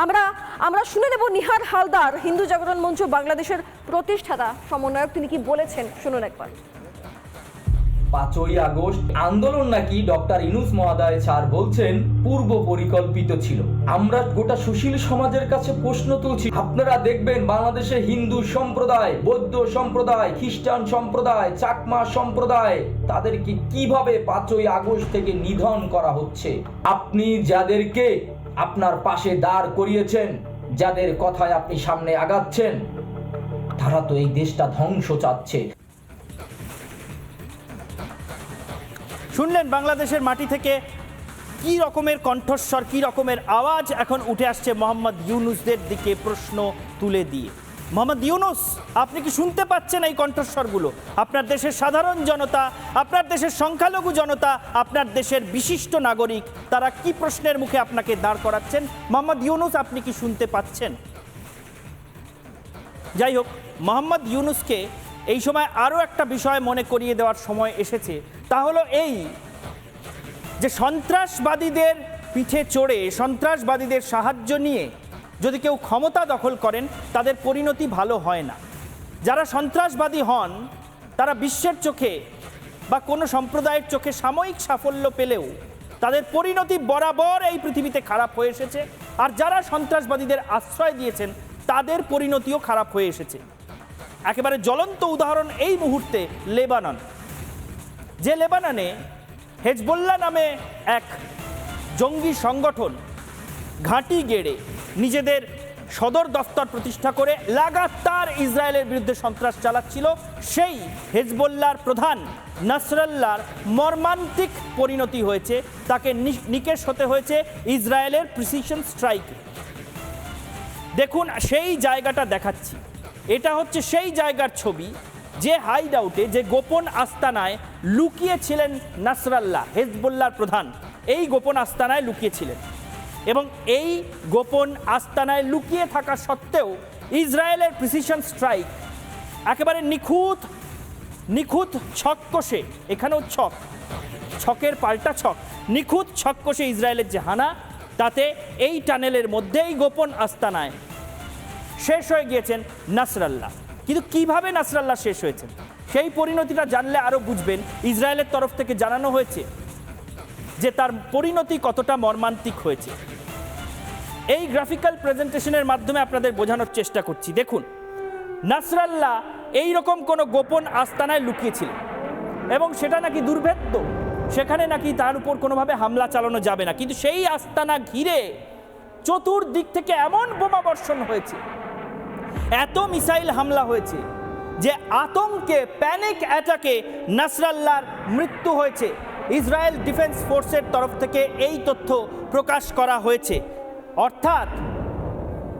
আমরা আমরা শুনে নেব নিহার হালদার, হিন্দু জাগরণ মঞ্চ বাংলাদেশের প্রতিষ্ঠাতা সমন্বয়ক। তিনি কি বলেছেন? শুনুন একবার। পাঁচই আগস্ট, আন্দোলন নাকি ডক্টর ইনুস মহাদয় স্যার বলছেন, পূর্ব পরিকল্পিত ছিল। আমরা গোটা সুশীল সমাজের কাছে প্রশ্ন তুলছি, আপনারা দেখবেন বাংলাদেশে হিন্দু সম্প্রদায়, বৌদ্ধ সম্প্রদায়, খ্রিস্টান সম্প্রদায়, চাকমা সম্প্রদায়, তাদেরকে কীভাবে পাঁচই আগস্ট থেকে নিধন করা হচ্ছে? আপনি যাদেরকে আপনার পাশে দাঁড় করিয়েছেন, যাদের কথায় আপনি সামনে আগাচ্ছেন। তারা তো এই দেশটা ধ্বংস চাচ্ছে। শুনলেন বাংলাদেশের মাটি থেকে কি রকমের কণ্ঠস্বর, কি রকমের আওয়াজ এখন উঠে আসছে মোহাম্মদ ইউনুসদের দিকে প্রশ্ন তুলে দিয়ে। মোহাম্মদ ইউনুস, আপনি কি শুনতে পাচ্ছেন এই কণ্ঠস্বরগুলো? আপনার দেশের সাধারণ জনতা, আপনার দেশের সংখ্যালঘু জনতা, আপনার দেশের বিশিষ্ট নাগরিক, তারা কি প্রশ্নের মুখে আপনাকে দাঁড় করাচ্ছেন? মোহাম্মদ ইউনুস, আপনি কি শুনতে পাচ্ছেন? যাই হোক, মোহাম্মদ ইউনুসকে এই সময় আরও একটা বিষয় মনে করিয়ে দেওয়ার সময় এসেছে। তা হলো এই যে সন্ত্রাসবাদীদের পিঠে চড়ে, সন্ত্রাসবাদীদের সাহায্য নিয়ে যদি কেউ ক্ষমতা দখল করেন, তাদের পরিণতি ভালো হয় না। যারা সন্ত্রাসবাদী হন, তারা বিশ্বের চোখে বা কোনো সম্প্রদায়ের চোখে সাময়িক সাফল্য পেলেও তাদের পরিণতি বরাবর এই পৃথিবীতে খারাপ হয়ে এসেছে। আর যারা সন্ত্রাসবাদীদের আশ্রয় দিয়েছেন, তাদের পরিণতিও খারাপ হয়ে এসেছে। একেবারে জ্বলন্ত উদাহরণ এই মুহূর্তে লেবানন। যে লেবাননে হেজবুল্লাহ নামে এক জঙ্গি সংগঠন ঘাঁটি গেড়ে নিজেদের সদর দফতর প্রতিষ্ঠা করে লাগাতার ইসরায়েলের বিরুদ্ধে সন্ত্রাস চালাচ্ছিল সেই হেজবুল্লাহর প্রধান নাসরাল্লার মর্মান্তিক পরিণতি হয়েছে। তাকে নিকেশ হতে হয়েছে ইসরায়েলের প্রিসিশন স্ট্রাইকে। দেখুন, সেই জায়গাটা দেখাচ্ছি। এটা হচ্ছে সেই জায়গার ছবি, যে হাইড আউটে যে গোপন আস্তানায় লুকিয়েছিলেন নাসরাল্লাহ, হেজবুল্লাহর প্রধান। এই গোপন আস্তানায় লুকিয়েছিলেন। এবং এই গোপন আস্তানায় লুকিয়ে থাকা সত্ত্বেও ইসরায়েলের প্রিসিশন স্ট্রাইক একেবারে নিখুঁত নিখুঁত ছক কষে এখানেও ছক, ছকের পাল্টা ছক, নিখুঁত ছক কষে ইসরায়েলের যে হানা, তাতে এই টানেলের মধ্যেই গোপন আস্তানায় শেষ হয়ে গিয়েছেন নাসরাল্লাহ। কিন্তু কীভাবে নাসরাল্লাহ শেষ হয়েছেন? সেই পরিণতিটা জানলে আরও বুঝবেন। ইসরায়েলের তরফ থেকে জানানো হয়েছে যে তার পরিণতি কতটা মর্মান্তিক হয়েছে। এই গ্রাফিক্যাল প্রেজেন্টেশনের মাধ্যমে আপনাদের বোঝানোর চেষ্টা করছি। দেখুন, নাসরাল্লাহ এই রকম কোনো গোপন আস্তানায় লুকিয়েছিলেন এবং সেটা নাকি দুর্ভেদ্য। সেখানে নাকি তার উপর কোনোভাবে হামলা চালানো যাবে না। কিন্তু সেই আস্তানা ঘিরে চতুর্দিক থেকে এমন বোমা বর্ষণ হয়েছে। এত মিসাইল হামলা হয়েছে যে আতঙ্কে প্যানিক অ্যাটাকে নাসরাল্লাহর মৃত্যু হয়েছে। ইসরায়েল ডিফেন্স ফোর্সের তরফ থেকে এই তথ্য প্রকাশ করা হয়েছে। অর্থাৎ,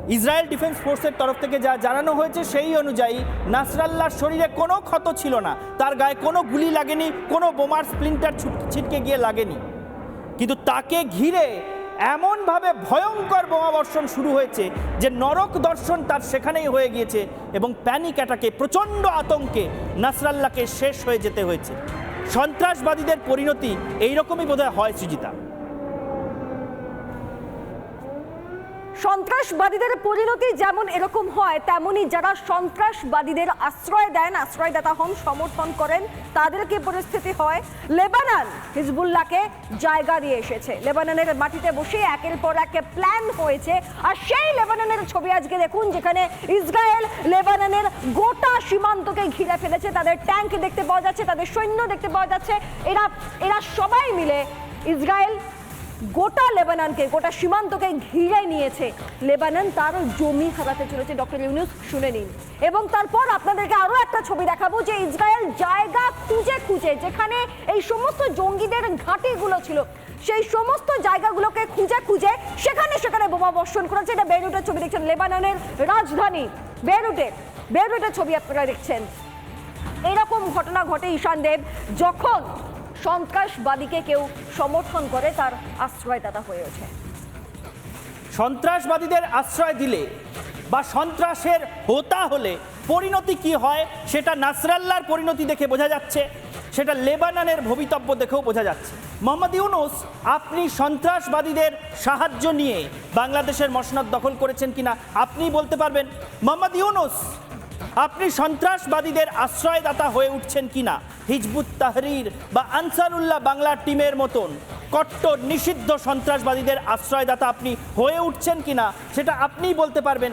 ইসরায়েল ডিফেন্স ফোর্সের তরফ থেকে যা জানানো হয়েছে সেই অনুযায়ী নাসরাল্লাহর শরীরে কোনো ক্ষত ছিল না। তার গায়ে কোনো গুলি লাগেনি, কোনো বোমার স্প্লিন্টার ছিটকে গিয়ে লাগেনি। কিন্তু তাকে ঘিরে এমনভাবে ভয়ঙ্কর বোমাবর্ষণ শুরু হয়েছে যে নরক দর্শন তার সেখানেই হয়ে গিয়েছে এবং প্যানিক অ্যাটাকে প্রচণ্ড আতঙ্কে নাসরাল্লাহকে শেষ হয়ে যেতে হয়েছে। সন্ত্রাসবাদীদের পরিণতি এইরকমই বোধহয় হয় সুজিতা। সন্ত্রাসবাদীদের পরিণতি যেমন এরকম হয় তেমনি যারা সন্ত্রাসবাদীদের আশ্রয় দেন, আশ্রয়দাতা হন, সমর্থন করেন, তাদের কি পরিস্থিতি হয়? লেবানন হিজবুল্লাহকে জায়গা দিয়ে এসেছে। লেবাননের মাটিতে বসে একের পর এক প্ল্যান হয়েছে। আর সেই লেবাননের ছবি আজকে দেখুন, যেখানে ইসরায়েল লেবাননের গোটা সীমান্তকে ঘিরে ফেলেছে। তাদের ট্যাঙ্ক দেখতে পাওয়া যাচ্ছে, তাদের সৈন্য দেখতে পাওয়া যাচ্ছে। এরা এরা সবাই মিলে ইসরায়েল গোটা লেবাননকে, গোটা সীমান্তকে ঘিরে নিয়েছে লেবানন। তার জমি হারাতে চলেছে ডক্টর ইউনুস, শুনে নিন। এবং তারপর আপনাদেরকে আরও একটা ছবি দেখাবো যে ইসরায়েল জায়গা খুঁজে খুঁজে, যেখানে এই সমস্ত জঙ্গিদের ঘাঁটিগুলো ছিল, সেই সমস্ত জায়গাগুলোকে খুঁজে খুঁজে সেখানে সেখানে বোমা বর্ষণ করেছে। এটা বেরুটের ছবি দেখছেন লেবাননের রাজধানী বেরুটে বেরুটের ছবি আপনারা দেখছেন। এরকম ঘটনা ঘটে ঈশান দেব, যখন সন্ত্রাসবাদীকে কেউ সমর্থন করে, তার আশ্রয়দাতা হয়ে ওঠে। সন্ত্রাসবাদীদের আশ্রয় দিলে বা সন্ত্রাসের হোতা হলে পরিণতি কি হয় সেটা নাসরাল্লার পরিণতি দেখে বোঝা যাচ্ছে, সেটা লেবাননের ভবিতব্য দেখেও বোঝা যাচ্ছে। মোহাম্মদ ইউনুস, আপনি সন্ত্রাসবাদীদের সাহায্য নিয়ে বাংলাদেশের মসনদ দখল করেছেন কিনা আপনিই বলতে পারবেন? মোহাম্মদ ইউনুস আপনি সন্ত্রাসবাদীদের আশ্রয়দাতা হয়ে উঠছেন কিনা? হিজবুত তাহরির বা আনসারুল্লাহ বাংলা টিমের মতন কট্টর নিষিদ্ধ সন্ত্রাসবাদীদের আশ্রয়দাতা আপনি হয়ে উঠছেন কিনা, সেটা আপনিই বলতে পারবেন।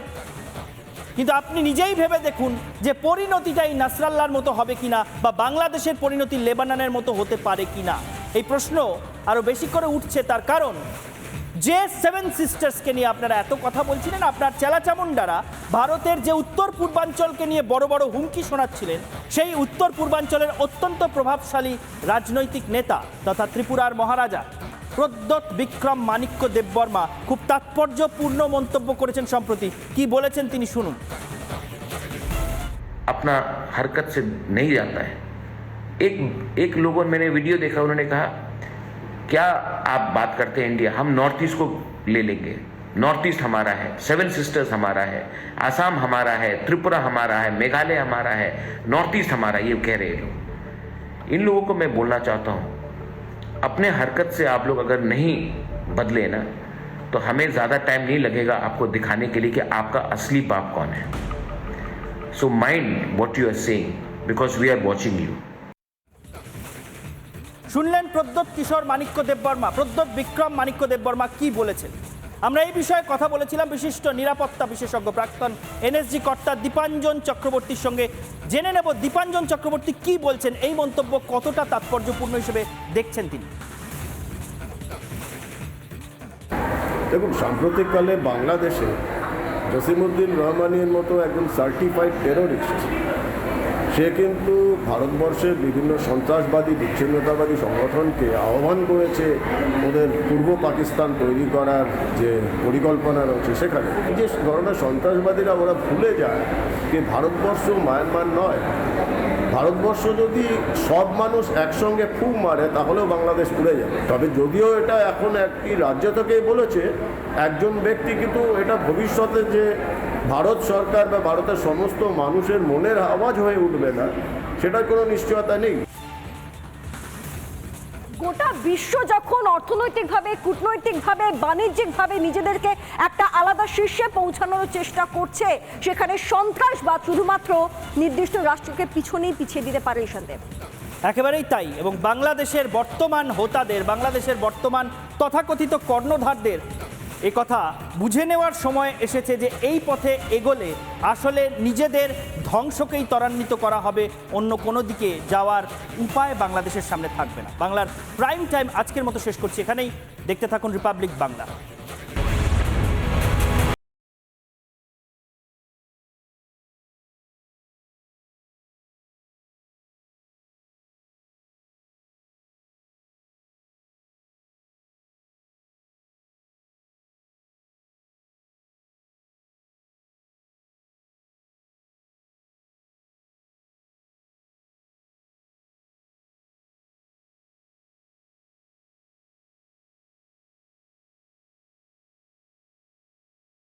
কিন্তু আপনি নিজেই ভেবে দেখুন যে পরিণতিটাই নাসরাল্লাহর মতো হবে কিনা বা বাংলাদেশের পরিণতি লেবাননের মতো হতে পারে কিনা। এই প্রশ্ন আরও বেশি করে উঠছে তার কারণ যে সেভেন সিস্টার্সকে নিয়ে আপনারা এত কথা বলছিলেন আপনার চেলাচামুন্ডারা ভারতের যে উত্তর পূর্বাঞ্চলকে নিয়ে বড় বড় হুমকি শোনাচ্ছিলেন সেই উত্তর পূর্বাঞ্চলের অত্যন্ত প্রভাবশালী রাজনৈতিক নেতা তথা ত্রিপুরার মহারাজা প্রদ্যোৎ বিক্রম মাণিক্য দেববর্মা খুব তাৎপর্যপূর্ণ মন্তব্য করেছেন সম্প্রতি কি বলেছেন তিনি শুনুন अपना हरकत से नहीं जाता है एक एक लोगों ने मैंने वीडियो देखा उन्होंने कहा क्या आप बात करते हैं इंडिया? हम नॉर्थ ईस्ट को ले लेंगे। नॉर्थ ईस्ट हमारा है, सेवन सिस्टर्स हमारा है, आसाम हमारा है, त्रिपुरा हमारा है, मेघालय हमारा है, नॉर्थ ईस्ट हमारा, ये कह रहे लोग। इन लोगों को मैं बोलना चाहता हूँ, अपने हरकत से आप लोग अगर नहीं बदले ना तो हमें ज़्यादा टाइम नहीं लगेगा आपको दिखाने के लिए कि आपका असली बाप कौन है। So mind what you are saying, because we are watching you. শুনলেন প্রদ্যোৎ কিশোর মাণিক্য দেববর্মা। প্রদ্যোৎ বিক্রম মাণিক্য দেববর্মা কি বলেছেন? আমরা এই বিষয়ে কথা বলেছিলাম বিশিষ্ট নিরাপত্তা বিশেষজ্ঞ প্রাক্তন এনএসজি কর্তা দীপাঞ্জন চক্রবর্তীর সঙ্গে। জেনে নেব দীপাঞ্জন চক্রবর্তী কি বলছেন? এই মন্তব্য কতটা তাৎপর্যপূর্ণ হিসেবে দেখছেন তিনি? দেখুন, সাম্প্রতিককালে বাংলাদেশে জসিমুদ্দিন রহমানের মতো একজন সার্টিফাইড টেরোরিস্ট সে কিন্তু ভারতবর্ষের বিভিন্ন সন্ত্রাসবাদী, বিচ্ছিন্নতাবাদী সংগঠনকে আহ্বান করেছে ওদের পূর্ব পাকিস্তান তৈরি করার যে পরিকল্পনা রয়েছে সেখানে। এই যে ধরনের সন্ত্রাসবাদীরা ওরা ভুলে যায় যে ভারতবর্ষ মায়ানমার নয়। ভারতবর্ষ যদি সব মানুষ একসঙ্গে খুব মারে, তাহলেও বাংলাদেশ পুড়ে যাবে। তবে যদিও এটা এখন একটি রাজ্য থেকেই বলেছে, একজন ব্যক্তি কিন্তু এটা ভবিষ্যতে যে ভারত সরকার বা ভারতের সমস্ত মানুষের মনের আওয়াজ হয়ে উঠবে না সেটার কোনো নিশ্চয়তা নেই। গোটা বিশ্ব যখন অর্থনৈতিকভাবে কূটনৈতিকভাবে বাণিজ্যিকভাবে নিজেদেরকে একটা আলাদা শীর্ষে পৌঁছানোর চেষ্টা করছে সেখানে সন্ত্রাসবাদ শুধুমাত্র নির্দিষ্ট রাষ্ট্রকে পিছনেই পিছিয়ে দিতে পারে ঈশানদেব একেবারেই তাই এবং বাংলাদেশের বর্তমান হোতাদের বাংলাদেশের বর্তমান তথাকথিত কর্ণধারদের এ কথা বুঝে নেওয়ার সময় এসেছে যে এই পথে এগোলে আসলে নিজেদের ধ্বংসকেই ত্বরান্বিত করা হবে, অন্য কোনো দিকে যাওয়ার উপায় বাংলাদেশের সামনে থাকবে না। বাংলার প্রাইম টাইম আজকের মতো শেষ করছি এখানেই। দেখতে থাকুন রিপাবলিক বাংলা।